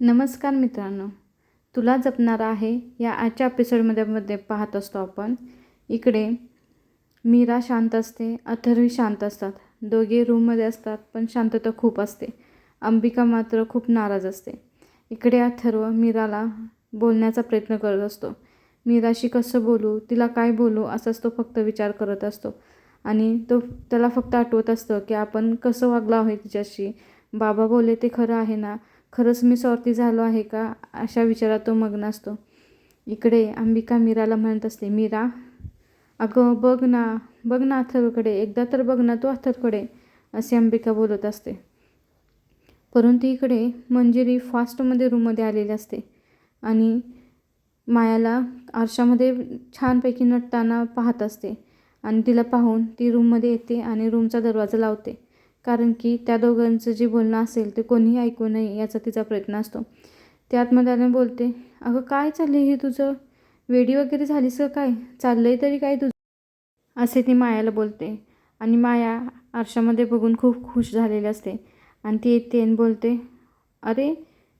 नमस्कार मित्रांनो. तुला जपणार आहे या आजच्या एपिसोडमध्ये मध्ये पाहत असतो आपण. इकडे मीरा शांत असते अथर्वी शांत असतात. दोघे रूममध्ये असतात पण शांतता खूप असते. अंबिका मात्र खूप नाराज असते. इकडे अथर्व मीराला बोलण्याचा प्रयत्न करत असतो. मीराशी कसं बोलू तिला काय बोलू असाच तो फक्त विचार करत असतो. आणि तो त्याला फक्त आठवत असतं की आपण कसं वागलो आहे तिच्याशी. बाबा बोले ते खरं आहे ना? खरंच मी स्वार्थी झालो आहे का? अशा विचारात तो मग्न असतो. इकडे अंबिका मीराला म्हणत असते मीरा अगं बघ ना बघ ना अथर्वकडे एकदा तर बघ ना तू अथर्वकडे असे अंबिका बोलत असते. परंतु इकडे मंजिरी फास्टमध्ये रूममध्ये आलेली असते आणि मायाला आरशामध्ये छानपैकी नटताना पाहत असते आणि तिला पाहून ती रूममध्ये येते आणि रूमचा दरवाजा लावते. कारण की त्या दोघांचं जे बोलणं असेल ते कोणीही ऐकू नये याचा तिचा प्रयत्न असतो. त्यात आतमध्ये बोलते अगं काय चाललं हे तुझं? वेडी वगैरे झालीस का काय? चाललंय तरी काय तुझं? असे ती मायाला बोलते आणि माया आरशामध्ये बघून खूप खुश झालेली असते. आणि ती येते आणि बोलते अरे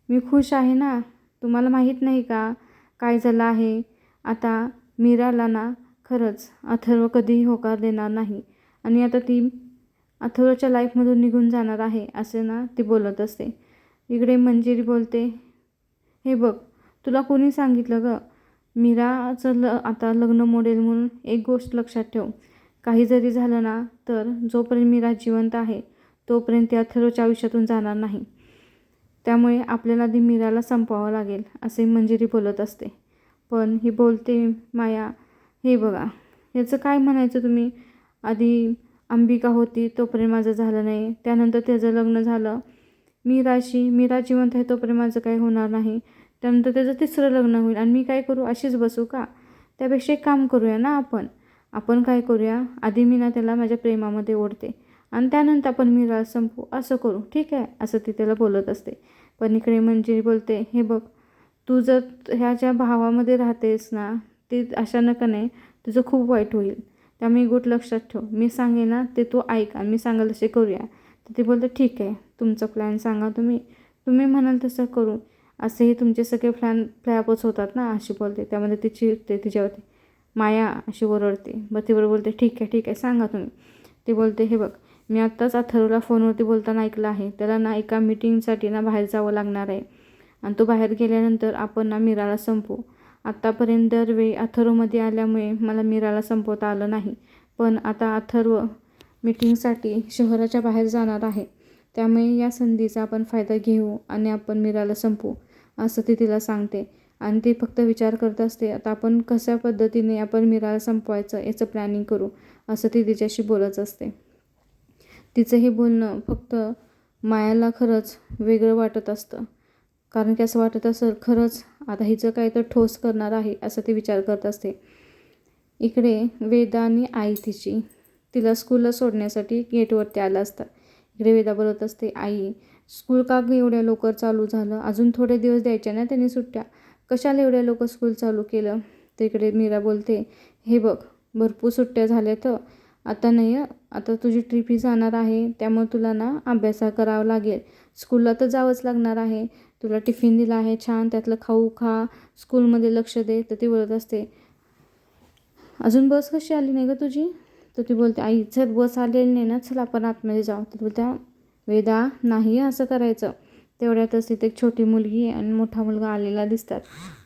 मी खुश आहे ना? तुम्हाला माहीत नाही का काय झालं आहे? आता मीराला ना खरंच अथर्व कधीही होकार देणार नाही. आणि आता ती अथर्वच्या लाईफमधून निघून जाणार आहे असे ना ती बोलत असते. इकडे मंजिरी बोलते हे बघ तुला कोणी सांगितलं गं? मीराचं ल आता लग्न मोडेल म्हणून एक गोष्ट लक्षात ठेव. काही जरी झालं ना तर जोपर्यंत मीरा जिवंत आहे तोपर्यंत ती अथर्वच्या आयुष्यातून जाणार नाही. त्यामुळे आपल्याला आधी मीराला संपवावं लागेल असे मंजिरी बोलत असते. पण ही बोलते माया हे बघा याचं काय म्हणायचं तुम्ही? आधी अंबिका होती तोपर्यंत माझं झालं नाही. त्यानंतर त्याचं लग्न झालं. मीराशी मीरा जिवंत आहे तोपर्यंत माझं काही होणार नाही. त्यानंतर त्याचं तिसरं लग्न होईल. आणि मी काय करू? अशीच बसू का? त्यापेक्षा एक काम करूया ना आपण? आपण काय करूया? आधी मी ना त्याला माझ्या प्रेमामध्ये ओढते. आणि त्यानंतर आपण मीरा संपू असं करू. ठीक आहे? असं ती त्याला बोलत असते. पण इकडे मंजिरी बोलते हे बघ तू जर ह्या ज्या भावामध्ये राहतेस ना ते अशानक नाही तुझं खूप वाईट होईल. त्यामुळे गोट लक्षात ठेव. मी सांगेन ना ते तू ऐक आणि मी सांगाल तसे करूया. तर ती बोलते ठीक आहे तुमचं प्लॅन सांगा तुम्ही. तुम्ही म्हणाल तसं करू. असेही तुमचे सगळे प्लॅन फ्लॅपच होतात ना अशी बोलते. त्यामध्ये ती चिरते तिच्यावरती. माया अशी ओरडते. बतीवर बोलते ठीक आहे ठीक आहे सांगा तुम्ही. ती बोलते हे बघ मी आत्ताच अथरूला फोनवरती बोलताना ऐकलं आहे. त्याला ना एका मिटिंगसाठी ना बाहेर जावं लागणार आहे. आणि तो बाहेर गेल्यानंतर आपण ना मीराला संपू आत्तापर्यंत दरवेळी अथर्वमध्ये आल्यामुळे मला मीराला संपवता आलं नाही. पण आता अथर्व मीटिंगसाठी शहराच्या बाहेर जाणार आहे. त्यामुळे या संधीचा आपण फायदा घेऊ आणि आपण मीराला संपू असं ती तिला सांगते. आणि ती फक्त विचार करत असते आता आपण कशा पद्धतीने आपण मीराला संपवायचं याचं प्लॅनिंग करू असं ती तिच्याशी बोलत असते. तिचं हे बोलणं फक्त मायाला खरंच वेगळं वाटत असतं. कारण की असं वाटत असं खरंच आता हिचं काय तर ठोस करणार आहे असं ती विचार करत असते. इकडे वेदा आणि आई तिची तिला स्कूलला सोडण्यासाठी गेटवरती आलं असतं. इकडे वेदा बोलत असते आई स्कूल का एवढ्या लवकर चालू झालं? अजून थोडे दिवस द्यायचे ना त्यांनी सुट्ट्या. कशाला एवढ्या लवकर स्कूल चालू केलं? तर इकडे मीरा बोलते हे बघ भरपूर सुट्ट्या झाल्या तर. आता नाही आता तुझी ट्रिप ही जाणार आहे त्यामुळे तुला ना अभ्यास करावा लागेल. स्कूलला तर जावंच लागणार आहे. तुला टिफिन दिला आहे छान त्यातलं खाऊ खा स्कूलमध्ये लक्ष दे तर ती बोलत असते अजून बस कशी आली नाही गं तुझी? तर ती बोलते आई चल बस आलेली नाही ना चल आपण आतमध्ये जाऊ. तर बोलत्या वेदा नाही असं करायचं. तेवढ्यातच तिथे एक छोटी मुलगी आणि मोठा मुलगा आलेला दिसतात.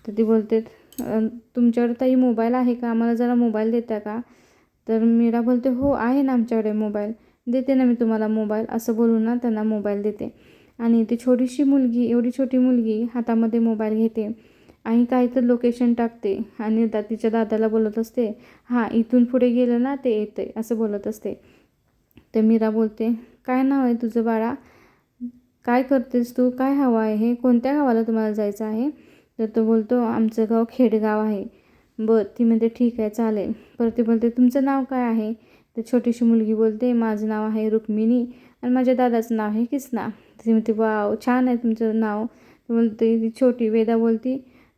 तर ती बोलते तुमच्याकडे ताई मोबाईल आहे का? आम्हाला जरा मोबाईल देता का? तर मीरा बोलते हो आहे ना आमच्याकडे मोबाईल. देते ना मी तुम्हाला मोबाईल. असं बोलून ना त्यांना मोबाईल देते. आणि ती छोटीशी मुलगी एवढी छोटी मुलगी हातामध्ये मोबाईल घेते आणि काही तर लोकेशन टाकते आणि दा तिच्या दादाला बोलत असते हां इथून पुढे गेलं ना ते येते असं बोलत असते. तर मीरा बोलते काय नाव आहे तुझं बाळा? काय करतेस तू? काय हवं आहे? हे कोणत्या गावाला तुम्हाला जायचं आहे? तर तो बोलतो आमचं गाव खेडगाव आहे. बरं ती म्हणते ठीक आहे चालेल. परत ती बोलते तुमचं नाव काय आहे? तर छोटीशी मुलगी बोलते माझं नाव आहे रुक्मिणी. आणि माझ्या दादाचं नाव आहे किसना ती म्हणते वाव छान आहे तुमचं नाव. बोलते ती छोटी वेदा बोलती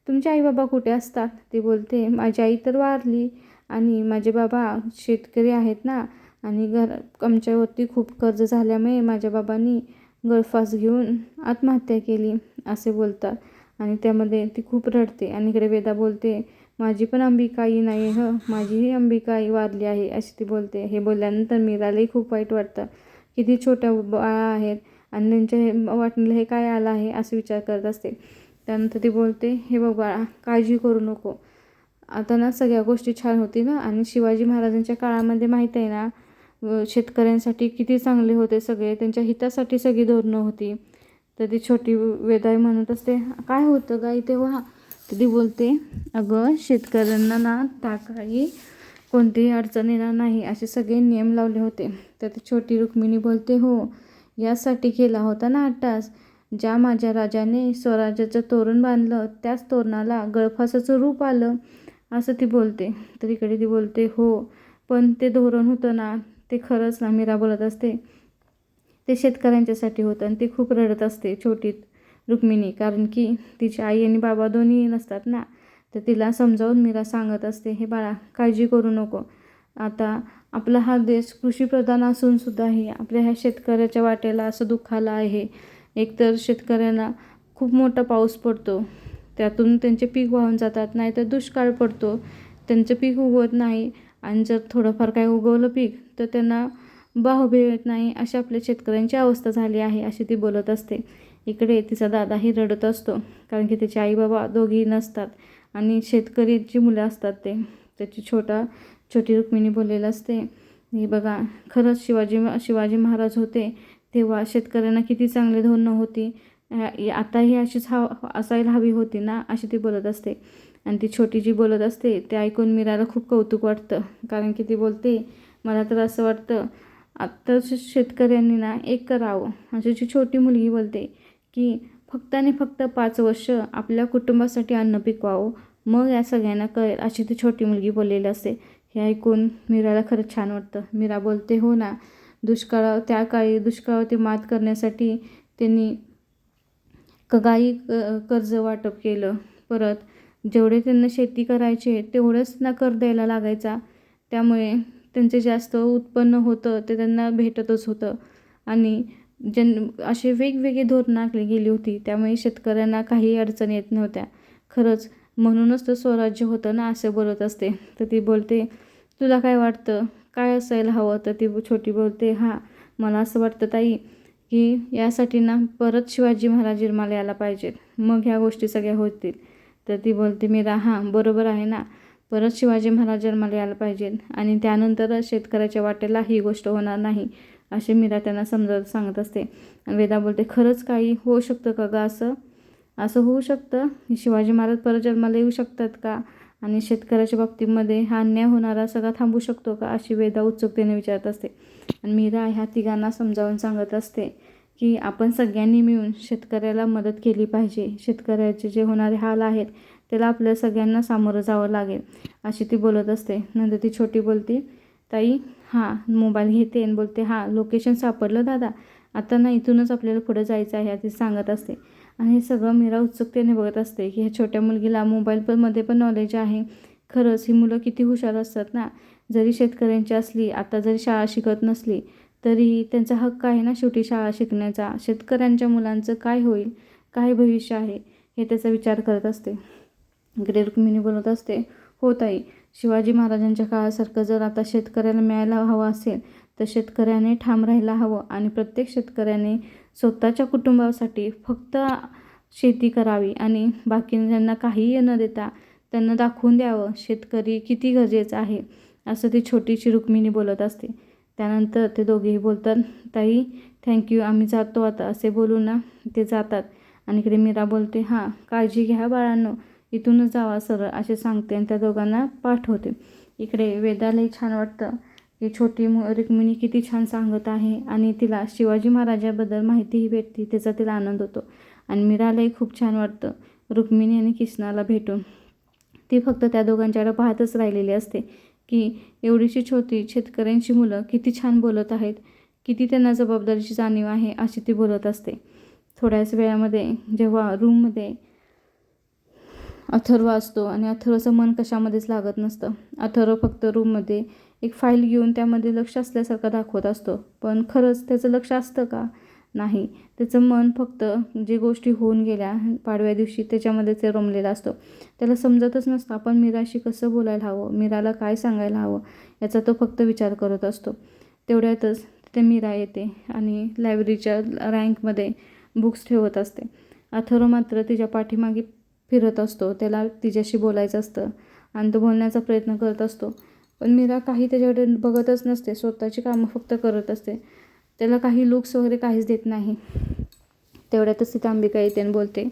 तुमचे आई बाबा कुठे असतात? ती बोलते माझी आई तर वारली आणि माझे बाबा शेतकरी आहेत ना आणि घर आमच्यावरती खूप कर्ज झाल्यामुळे माझ्या बाबांनी गळफास घेऊन आत्महत्या केली असे बोलतात. आणि त्यामध्ये ती खूप रडते आणि इकडे वेदा बोलते माझी पण अंबिका आई नाही ह माझीही अंबिका आई वारली आहे अशी ती बोलते. हे बोलल्यानंतर मीरालाही खूप वाईट वाटतं. किती छोट्या बाळा आहेत आणि त्यांच्या हे वाटणीला हे काय आलं आहे असं विचार करत असते. त्यानंतर ती बोलते हे बघ बाळा काळजी करू नको. आता ना सगळ्या गोष्टी छान होती ना आणि शिवाजी महाराजांच्या काळामध्ये माहीत आहे ना शेतकऱ्यांसाठी किती चांगले होते सगळे त्यांच्या हितासाठी सगळी धोरणं होती. तर ती छोटी वेदाई म्हणत असते काय होतं गाई तेव्हा तर ती बोलते अगं शेतकऱ्यांना ना त्या काळी कोणतीही अडचण येणार नाही असे सगळे नियम लावले होते. तर ती छोटी रुक्मिणी बोलते हो यासाठी केला होता ना अट्टास. ज्या माझ्या राजाने स्वराज्याचं तोरण बांधलं त्याच तोरणाला गळफासाचं रूप आलं असं ती बोलते. तर इकडे ती बोलते हो पण ते धोरण होतं ना ते खरंच ना मीरा बोलत असते. ते शेतकऱ्यांच्यासाठी होतं आणि ती खूप रडत असते छोटीत रुक्मिणी कारण की तिची आई आणि बाबा दोन्ही नसतात ना. तर तिला समजावून मीरा सांगत असते हे बाळा काळजी करू नको. आता आपला हा देश कृषीप्रधान असूनसुद्धाही आपल्या ह्या शेतकऱ्याच्या वाटेला असं दुःख आहे. एकतर शेतकऱ्यांना खूप मोठा पाऊस पडतो त्यातून त्यांचे पीक वाहून जातात नाहीतर दुष्काळ पडतो. त्यांचं पीक उगवत नाही आणि जर थोडंफार काय उगवलं पीक तर त्यांना बाहू मिळत नाही अशी आपल्या शेतकऱ्यांची अवस्था झाली आहे अशी ती बोलत असते. इकडे तिचा दादाही रडत असतो कारण की त्याचे आई बाबा दोघेही नसतात. आणि शेतकरीची मुलं असतात ते त्याची छोटा छोटी रुक्मिणी बोललेलं असते. हे बघा खरंच शिवाजी शिवाजी महाराज होते तेव्हा शेतकऱ्यांना किती चांगले धोरणं होती आताही अशीच हव असायला हवी होती ना अशी ती बोलत असते. आणि ती छोटी जी बोलत असते ते ऐकून मीराला खूप कौतुक वाटतं. कारण की ती बोलते मला तर असं वाटतं आत्ता शेतकऱ्यांनी ना एक करावं. अशी जी छोटी मुलगी बोलते की फक्त आणि फक्त पाच वर्ष आपल्या कुटुंबासाठी अन्न पिकवावं. मग या सगळ्यांना कळेल. अशी ती छोटी मुलगी बोललेली असते. हे ऐकून मीराला खरंच छान वाटतं. मीरा बोलते हो ना. दुष्काळा त्या काळी दुष्काळावरती मात करण्यासाठी त्यांनी कगाई क कर्ज वाटप केलं. परत जेवढे त्यांना शेती करायचे तेवढंच ना कर द्यायला लागायचा. त्यामुळे त्यांचे जास्त उत्पन्न होतं ते त्यांना भेटतच होतं. आणि जन असे वेगवेगळी धोरणं आखली गेली होती त्यामुळे शेतकऱ्यांना काही अडचणी येत नव्हत्या. खरंच म्हणूनच तर स्वराज्य होतं ना असं बोलत असते. तर ती बोलते तुला काय वाटतं? काय असायला हवं? तर ती छोटी बोलते हां मला असं वाटतं ताई की यासाठी ना परत शिवाजी महाराज जन्माला यायला पाहिजेत. मग ह्या गोष्टी सगळ्या होतील. तर ती बोलते मी हां बरोबर आहे ना. परत शिवाजी महाराज जन्माला यायला पाहिजेत. आणि त्यानंतरच शेतकऱ्याच्या वाटेला ही गोष्ट होणार नाही. असे मीरा त्यांना समजावत सांगत असते. वेदा बोलते खरंच काही होऊ शकतं का गं असं? असं होऊ शकतं? शिवाजी महाराज परत जन्माला येऊ शकतात का? आणि शेतकऱ्याच्या बाबतीमध्ये हा अन्याय होणारा सगळा थांबू शकतो का? अशी वेदा उत्सुकतेने विचारत असते. आणि मीरा ह्या तिघांना समजावून सांगत असते की आपण सगळ्यांनी मिळून शेतकऱ्याला मदत केली पाहिजे. शेतकऱ्याचे जे होणारे हाल आहेत त्याला आपल्या सगळ्यांना सामोरं जावं लागेल अशी ती बोलत असते. नंतर ती छोटी बोलती ताई हां मोबाईल घेते आणि बोलते हां लोकेशन सापडलं दादा. आता ना इथूनच आपल्याला पुढं जायचं आहे ते सांगत असते. आणि हे सगळं मीरा उत्सुकतेने बघत असते की ह्या छोट्या मुलगीला मोबाईल पण मध्ये पण नॉलेज आहे. खरंच ही मुलं किती हुशार असतात ना. जरी शेतकऱ्यांची असली आता जरी शाळा शिकत नसली तरी त्यांचा हक्क आहे ना शेवटी शाळा शिकण्याचा. शेतकऱ्यांच्या मुलांचं काय होईल? काय भविष्य आहे? हे त्याचा विचार करत असते. इकडे रुक्मिणी बोलत असते हो ताई शिवाजी महाराजांच्या काळासारखं जर आता शेतकऱ्याला मिळायला हवं असेल तर शेतकऱ्याने ठाम राहायला हवं आणि प्रत्येक शेतकऱ्याने स्वतःच्या कुटुंबासाठी फक्त शेती करावी आणि बाकीच्यांना काहीही न देता त्यांना दाखवून द्यावं शेतकरी किती गरजेचं आहे असं ती छोटीशी रुक्मिणी बोलत असते. त्यानंतर ते दोघेही बोलतात ताई थँक्यू आम्ही जातो आता असे बोलू ना ते जातात. आणि इकडे मीरा बोलते हां काळजी घ्या बाळांनो इथूनच जावा सरळ असे सांगते आणि त्या दोघांना पाठवते. इकडे वेदालाही छान वाटतं की छोटी मु रुक्मिणी किती छान सांगत आहे आणि तिला शिवाजी महाराजाबद्दल माहितीही भेटते त्याचा तिला आनंद होतो. आणि मीरालाही खूप छान वाटतं रुक्मिणी आणि किसनाला भेटून. ती फक्त त्या दोघांच्याकडे पाहतच राहिलेली असते की एवढीशी छोटी शेतकऱ्यांची मुलं किती छान बोलत आहेत किती त्यांना जबाबदारीची जाणीव आहे अशी ती बोलत असते. थोड्याच वेळामध्ये जेव्हा रूममध्ये अथर्व असतो आणि अथर्वचं मन कशामध्येच लागत नसतं. अथर्व फक्त रूममध्ये एक फाईल घेऊन त्यामध्ये लक्ष असल्यासारखं दाखवत असतो. पण खरंच त्याचं लक्ष असतं का? नाही. त्याचं मन फक्त जे गोष्टी होऊन गेल्या पाडव्या दिवशी त्याच्यामध्ये ते रमलेला असतो. त्याला समजतच नसतं आपण मीराशी कसं बोलायला हवं? मीराला काय सांगायला हवं? याचा तो फक्त विचार करत असतो. तेवढ्यातच तिथे मीरा येते आणि लायब्ररीच्या रँकमध्ये बुक्स ठेवत असते. अथर्व मात्र तिच्या पाठीमागे फिरत असतो त्याला तिच्याशी बोलायचं असतं आणि तो बोलण्याचा प्रयत्न करत असतो. पण मीरा काही त्याच्याकडे बघतच नसते स्वतःची कामं फक्त करत असते. त्याला काही लुक्स वगैरे काहीच देत नाही. तेवढ्यातच तिथं अंबिका येते आणि बोलते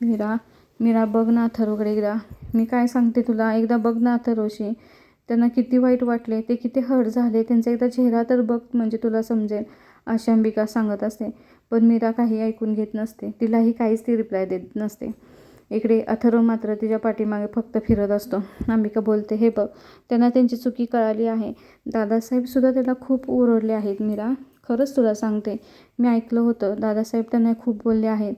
मीरा मीरा बघ ना अथर्वकडे एकदा. मी काय सांगते तुला? एकदा बघ ना अथर्वशी त्यांना किती वाईट वाटले ते किती हर्ट झाले त्यांचा एकदा चेहरा तर बघ म्हणजे तुला समजेल अशी अंबिका सांगत असते. पण मीरा काही ऐकून घेत नसते. तिलाही काहीच ती रिप्लाय देत नसते. इकडे अथर्व मात्र तिच्या पाठीमागे फक्त फिरत असतो. अंबिका बोलते हे बघ त्यांना त्यांची चुकी कळाली आहे. दादासाहेबसुद्धा त्याला खूप ओरडले आहेत मीरा. खरंच तुला सांगते मी ऐकलं होतं. दादासाहेब त्यांना खूप बोलले आहेत.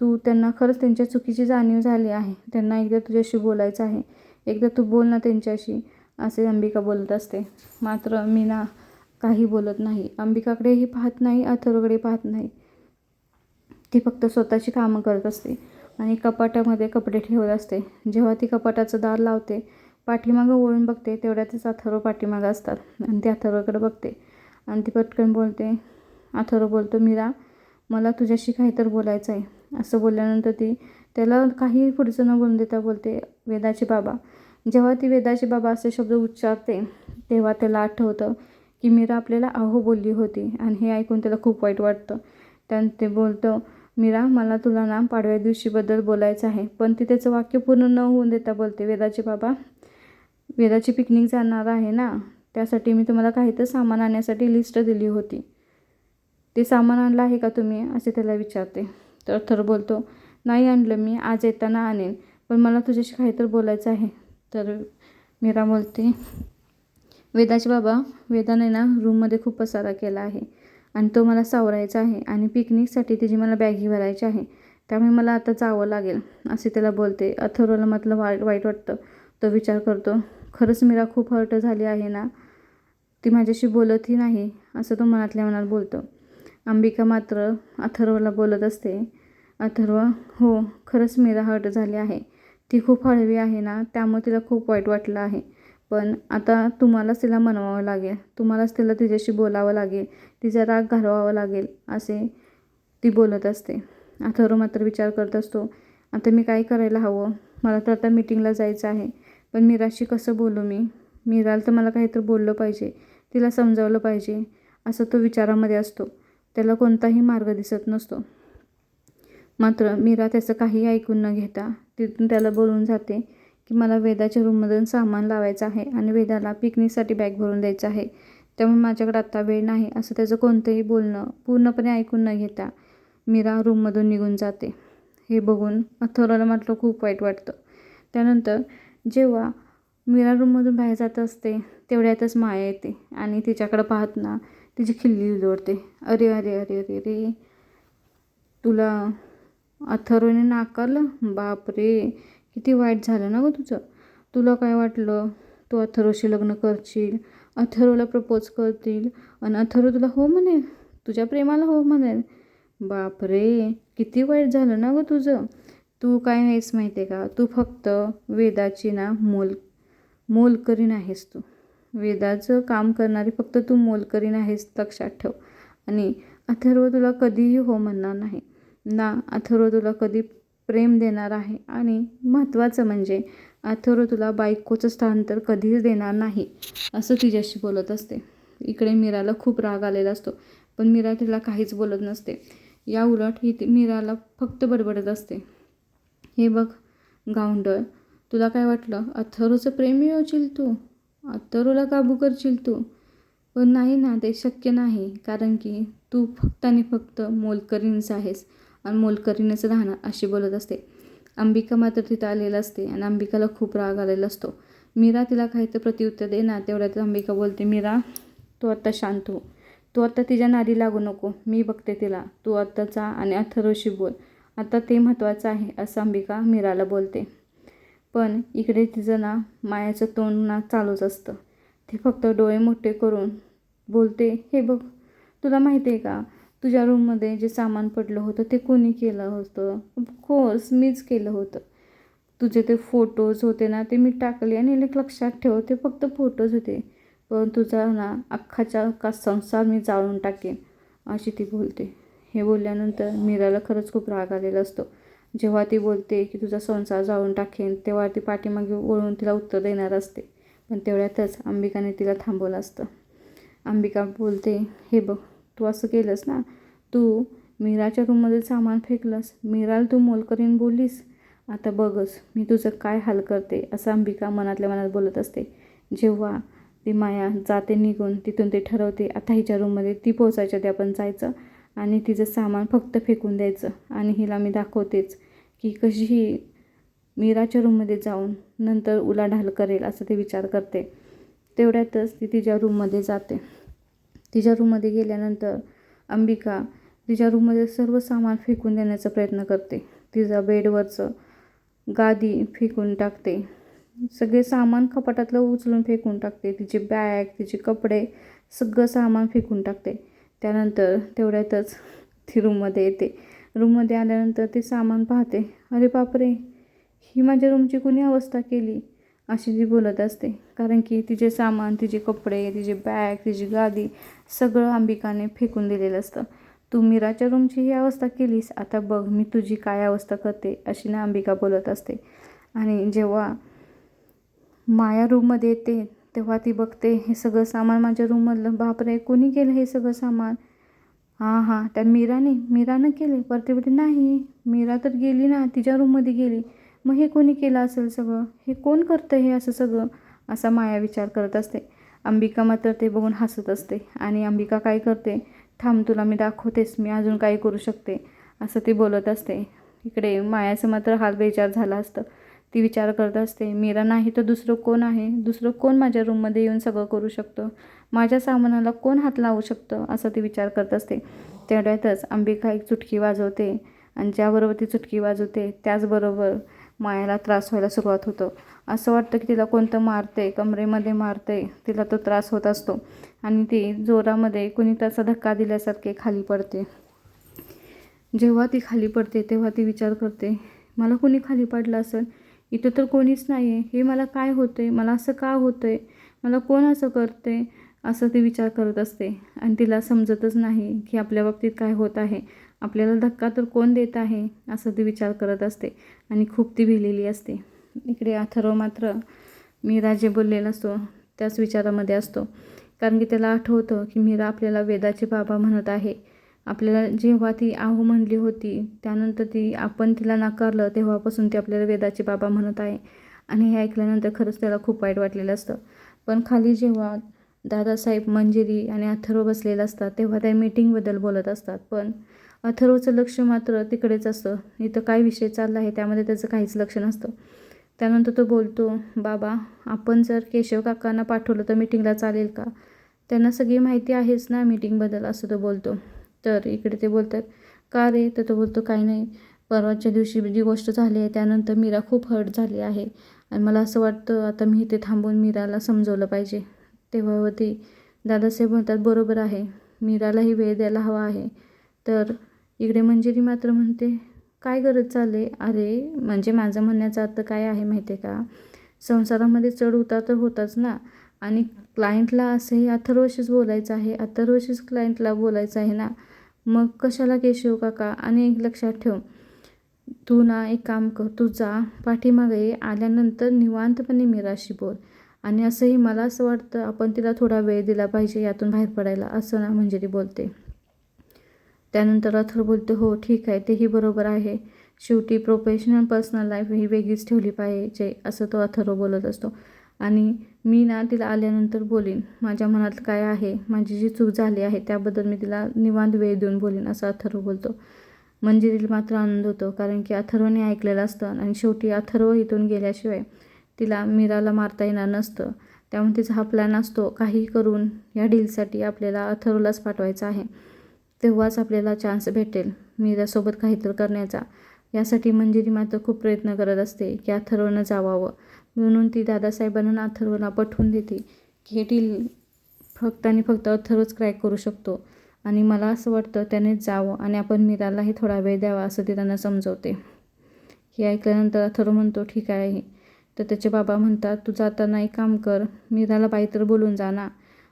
तू त्यांना खरंच त्यांच्या चुकीची जाणीव झाली आहे. त्यांना एकदा तुझ्याशी बोलायचं आहे. एकदा तू बोल ना त्यांच्याशी असे अंबिका बोलत असते. मात्र मीना काही बोलत नाही. अंबिकाकडेही पाहत नाही अथर्वकडे पाहत नाही. ती फक्त स्वतःची कामं करत असते. आणि कपाटामध्ये कपडे ठेवत असते. जेव्हा ती कपाटाचं दार लावते पाठीमागं वळून बघते तेवढ्यातच अथर्व पाठीमागं असतात. आणि ती अथर्वकडे बघते. आणि ती पटकन बोलते अथर्व बोलतो मीरा मला तुझ्याशी काहीतरी बोलायचं आहे. असं बोलल्यानंतर ती त्याला काही पुढचं न बोलून देता बोलते वेदाचे बाबा. जेव्हा ती वेदाचे बाबा असे शब्द उच्चारते तेव्हा त्याला आठवतं की मीरा आपल्याला अहो बोलली होती. आणि हे ऐकून त्याला खूप वाईट वाटतं. त्यानं ते बोलतं मीरा मला तुला ना पाडव्या दिवशीबद्दल बोलायचं आहे पण ती त्याचं वाक्य पूर्ण न होऊन देता बोलते वेदाचे बाबा. वेदाची पिकनिक जाणार आहे ना? त्यासाठी मी तुम्हाला काहीतरी सामान आणण्यासाठी लिस्ट दिली होती. ते सामान आणलं आहे का तुम्ही? असे त्याला विचारते. तर थर बोलतो नाही आणलं मी आज येताना आणेन पण मला तुझ्याशी काहीतरी बोलायचं आहे. तर मीरा बोलते वेदाचे बाबा वेदाने ना रूममध्ये खूप पसारा केला आहे. आणि तो मला सावरायचा आहे आणि पिकनिकसाठी त्याची मला बॅगही भरायची आहे. त्यामुळे मला आता जावं लागेल असे त्याला बोलते. अथर्वला म्हटलं वाईट वाईट वाटतं. तो विचार करतो खरंच मीरा खूप हर्ट झाली आहे ना? ती माझ्याशी बोलतही नाही असं तो मनातल्या मनात बोलतो. अंबिका मात्र अथर्वला बोलत असते अथर्व हो खरंच मीरा हर्ट झाली आहे. ती खूप हळवी आहे ना? त्यामुळे तिला खूप वाईट वाटलं आहे. पण आता तुम्हालाच तिला मनवावं लागेल. तुम्हालाच तिला तिच्याशी बोलावं लागेल. तिचा राग घालवावा लागेल असे ती बोलत असते. अथर्व मात्र विचार करत असतो आता मी काय करायला हवं? मला तर आता मीटिंगला जायचं आहे. पण मीराशी कसं बोलू मी? मीराला तर मला काहीतरी बोललं पाहिजे. तिला समजावलं पाहिजे. असं तो विचारामध्ये असतो. त्याला कोणताही मार्ग दिसत नसतो. मात्र मीरा त्याचं काही ऐकून न घेता तिथून त्याला बोलून जाते. की मला वेदाच्या रूममधून सामान लावायचं आहे आणि वेदाला पिकनिकसाठी बॅग भरून द्यायचं आहे. त्यामुळे माझ्याकडे आत्ता वेळ नाही असं त्याचं कोणतंही बोलणं पूर्णपणे ऐकून न घेता मीरा रूममधून निघून जाते. हे बघून अथर्वला मात्र खूप वाईट वाटतं. त्यानंतर जेव्हा मीरा रूममधून बाहेर जात असते तेवढ्यातच माया येते आणि तिच्याकडं पाहत ना तिची खिल्ली जोडते अरे अरे अरे अरे अरे तुला अथर्वने नाकारलं? बापरे! किती वाईट झालं ना गं तुझं? तुला काय वाटलं? तू अथर्वशी लग्न करशील अथर्वला प्रपोज करतील आणि अथर्व तुला हो म्हणेल तुझ्या प्रेमाला हो म्हणेल. बापरे किती वाईट झालं ना गं तुझं? तू काय नाहीस माहिती आहे का? तू फक्त वेदाची ना मोल मोलकरीण आहेस तू. वेदाचं काम करणारी फक्त तू मोलकरीण आहेस लक्षात ठेव. आणि अथर्व तुला कधीही हो म्हणणार नाही. ना अथर्व तुला कधी प्रेम देणार आहे. आणि महत्त्वाचं म्हणजे अथर्व तुला बायकोचं स्थान तर कधीच देणार नाही असं तिच्याशी बोलत असते. इकडे मीराला खूप राग आलेला असतो पण मीरा तिला काहीच बोलत नसते. या उलट ही मीराला फक्त बडबडत असते. हे बघ गावंडळ तुला काय वाटलं? अथर्वचं प्रेम मिळवशील तू? अथरूला काबू करशील तू? पण नाही ना ते शक्य नाही. कारण की तू फक्त आणि फक्त मोलकरीणच आहेस. आणि मोलकरीणच राहणार अशी बोलत असते. अंबिका मात्र तिथं आलेलं असते आणि अंबिकाला खूप राग आलेला असतो. मीरा तिला काही तर प्रत्युत्तर दे ना तेवढ्यात अंबिका बोलते मीरा तू आत्ता शांत हो. तू आत्ता तिच्या नादी लागू नको. मी बघते तिला. तू आत्ता जा आणि अथर्वशी बोल. आता ते महत्त्वाचं आहे असं अंबिका मीराला बोलते. पण इकडे तिचं ना मायाचं तोंड ना चालूच असतं. ते फक्त डोळे मोठे करून बोलते हे बघ तुला माहिती आहे का? तुझ्या रूममध्ये जे सामान पडलं होतं ते कोणी केलं होतं? ऑफकोर्स मीच केलं होतं. तुझे ते फोटोज होते ना ते मी टाकले आणि एक लक्षात ठेव ते फक्त फोटोज होते. पण तुझा ना अख्खाच्या अख्खा संसार मी जाळून टाकेन? अशी ती बोलते. हे बोलल्यानंतर मीराला खरंच खूप राग आलेला असतो. जेव्हा ती बोलते की तुझा संसार जाळून टाकेन तेव्हा ती पाठीमागे वळून तिला उत्तर देणार असते. पण तेवढ्यातच अंबिकाने तिला थांबवलं असतं. अंबिका बोलते हे बघ तू असं केलंस ना? तू मीराच्या रूममध्ये सामान फेकलंस. मीराला तू मोलकरीन बोललीस? आता बघच मी तुझं काय हाल करते असं अंबिका मनातल्या मनात बोलत असते. जेव्हा ती माया जाते निघून तिथून ते ठरवते आता हिच्या रूममध्ये ती पोचायच्या ते आपण जायचं आणि तिचं सामान फक्त फेकून द्यायचं. आणि हिला मी दाखवतेच की कशी ही मीराच्या रूममध्ये जाऊन नंतर उलाढाल करेल असं ते विचार करते. तेवढ्यातच ती तिच्या रूममध्ये जाते. तिच्या रूममध्ये गेल्यानंतर अंबिका तिच्या रूममध्ये सर्व सामान फेकून देण्याचा प्रयत्न करते. तिचा बेडवरचं गादी फेकून टाकते. सगळे सामान कपाटातलं उचलून फेकून टाकते. तिचे बॅग तिचे कपडे सगळं सामान फेकून टाकते. त्यानंतर तेवढ्यातच ती रूममध्ये येते. रूममध्ये आल्यानंतर ते सामान पाहते. अरे बापरे ही माझ्या रूमची कुणी अवस्था केली? अशी ती बोलत असते. कारण की तिचे सामान तिचे कपडे तिचे बॅग तिची गादी सगळं अंबिकाने फेकून दिलेलं असतं. तू मीराच्या रूमची ही अवस्था केलीस आता बघ मी तुझी काय अवस्था करते अशी ना अंबिका बोलत असते. आणि जेव्हा माया रूममध्ये येते तेव्हा ती बघते हे सगळं सामान माझ्या रूममधलं बापरे कोणी केलं हे सगळं सामान? हां हां त्या मीराने मीरानं केले. परते बोलते नाही मीरा तर गेली ना तिच्या रूममध्ये गेली. मग हे कोणी केलं असेल सगळं? हे कोण करतं हे असं सगळं? असा माया विचार करत असते. अंबिका मात्र ते बघून हसत असते. आणि अंबिका काय करते? थांब तुला मी दाखवतेच मी अजून काय करू शकते असं ती बोलत असते. इकडे मायाचं मात्र हाल बेचार झाला असतं. ती विचार करत असते मीरा नाही तर दुसरं कोण आहे? दुसरं कोण माझ्या रूममध्ये येऊन सगळं करू शकतं? माझ्या सामानाला कोण हात लावू शकतं? असं ती विचार करत असते. तेवढ्यातच अंबिका एक चुटकी वाजवते आणि ज्याबरोबर ती चुटकी वाजवते त्याचबरोबर मायाला त्रास व्हायला सुरुवात होतं. असं वाटतं की तिला कोणतं मारते कमरेमध्ये मारते तिला तो त्रास होत असतो. आणि ती जोरामध्ये कुणी त्याचा धक्का दिल्यासारखे खाली पडते. जेव्हा ती खाली पडते तेव्हा ती विचार करते मला कोणी खाली पडलं असेल? इथं तर कोणीच नाही आहे हे मला काय होतं आहे मला असं का होतं आहे मला कोण असं करते असं ती विचार करत असते. आणि तिला समजतच नाही की आपल्या बाबतीत काय होत आहे. आपल्याला धक्का तर कोण देत आहे? असं ती विचार करत असते आणि खूप ती भिलेली असते. इकडे अथर्व मात्र मीरा जे बोललेला असतो त्याच विचारामध्ये असतो. कारण की त्याला आठवतं की मीरा आपल्याला वेदाचे बाबा म्हणत आहे. आपल्याला जेव्हा ती आहू म्हणली होती त्यानंतर ती आपण तिला नाकारलं तेव्हापासून ती आपल्याला वेदाचे बाबा म्हणत आहे. आणि हे ऐकल्यानंतर खरंच त्याला खूप वाईट वाटलेलं असतं. पण खाली जेव्हा दादासाहेब मंजिरी आणि अथर्व बसलेलं असतात तेव्हा त्या मीटिंगबद्दल बोलत असतात. पण अथर्वचं लक्ष मात्र तिकडेच असतं. इथं काय विषय चालला आहे त्यामध्ये त्याचं काहीच लक्ष नसतं. त्यानंतर तो बोलतो बाबा आपण जर केशव काकांना पाठवलं तर मीटिंगला चालेल का? त्यांना सगळी माहिती आहेच ना मीटिंगबद्दल असं तो बोलतो. तर इकडे ते बोलतात का रे? तर तो बोलतो काय नाही. परवाच्या दिवशी जी गोष्ट झाली आहे त्यानंतर मीरा खूप हर्ट झाली आहे आणि मला असं वाटतं आता मी इथे थांबून मीराला समजवलं पाहिजे. तेव्हावरती दादासाहेब म्हणतात बरोबर आहे. मीरालाही वेळ द्यायला हवा आहे. तर इकडे मंजिरी मात्र म्हणते काय गरज चालले? अरे म्हणजे माझं म्हणण्याचा अर्थ काय आहे माहिती आहे का? संसारामध्ये चढ उतार तर होताच ना. आणि क्लायंटला असंही अथर्वशीच बोलायचं आहे अथर्वशीच क्लायंटला बोलायचं आहे ना. मग कशाला केशव काका? आणि एक लक्षात ठेव तू ना एक काम कर तू जा पाठीमागे आल्यानंतर निवांतपणे मीराशी बोल. आणि असंही मला असं वाटतं आपण तिला थोडा वेळ दिला पाहिजे यातून बाहेर पडायला. असं ना मंजिरी बोलते. त्यानंतर अथर बोलतो हो ठीक आहे तेही बरोबर आहे. शेवटी प्रोफेशनल पर्सनल लाईफ ही वेगळीच ठेवली पाहिजे असं तो अथर्व बोलत असतो. आणि मी ना तिला आल्यानंतर बोलीन माझ्या मनात काय आहे? माझी जी चूक झाली आहे त्याबद्दल मी तिला निवांत वेळ देऊन बोलीन असं अथर्व बोलतो. मंजिरीला मात्र आनंद होतो कारण की अथर्वने ऐकलेलं असतं आणि शेवटी अथर्व इथून गेल्याशिवाय तिला मीराला मारता येणार नसतं. त्यामुळे तिचा हा प्लॅन असतो काही करून या डीलसाठी आपल्याला अथर्वलाच पाठवायचं आहे. तेव्हाच आपल्याला चान्स भेटेल. मीरासोबत काहीतरी करण्याचा. यासाठी मंजिरी मात्र खूप प्रयत्न करत असते की अथर्वनं जावावं. म्हणून ती दादासाहेबांना अथर्वला पठवून देते की हे डील फक्त आणि फक्त अथर्वच क्रॅक करू शकतो. आणि मला असं वाटतं त्याने जावं आणि आपण मीरालाही थोडा वेळ द्यावा असं ते त्यांना समजवते. हे ऐकल्यानंतर अथर्व म्हणतो ठीक आहे. तर त्याचे बाबा म्हणतात तू जाताना एक काम कर. मीराला बाई तर बोलून जा ना.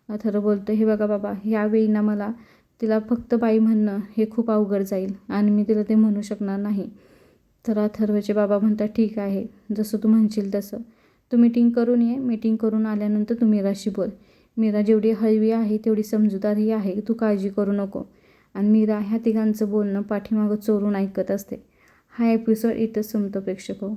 अथर्व बोलतो हे बघा बाबा ह्यावेळी ना मला तिला फक्त बाई म्हणणं हे खूप अवघड जाईल आणि मी तिला ते म्हणू शकणार नाही. तर अथर्वचे बाबा म्हणतात ठीक आहे जसं तू म्हणशील तसं. तू मीटिंग करून ये. मीटिंग करून आल्यानंतर तू मीराशी बोल. मीरा जेवढी हळवी आहे तेवढी समजूतदारही आहे. तू काळजी करू नको. आणि मीरा ह्या तिघांचं बोलणं पाठीमागं चोरून ऐकत असते. हा एपिसोड इथंच संपतो प्रेक्षक हो.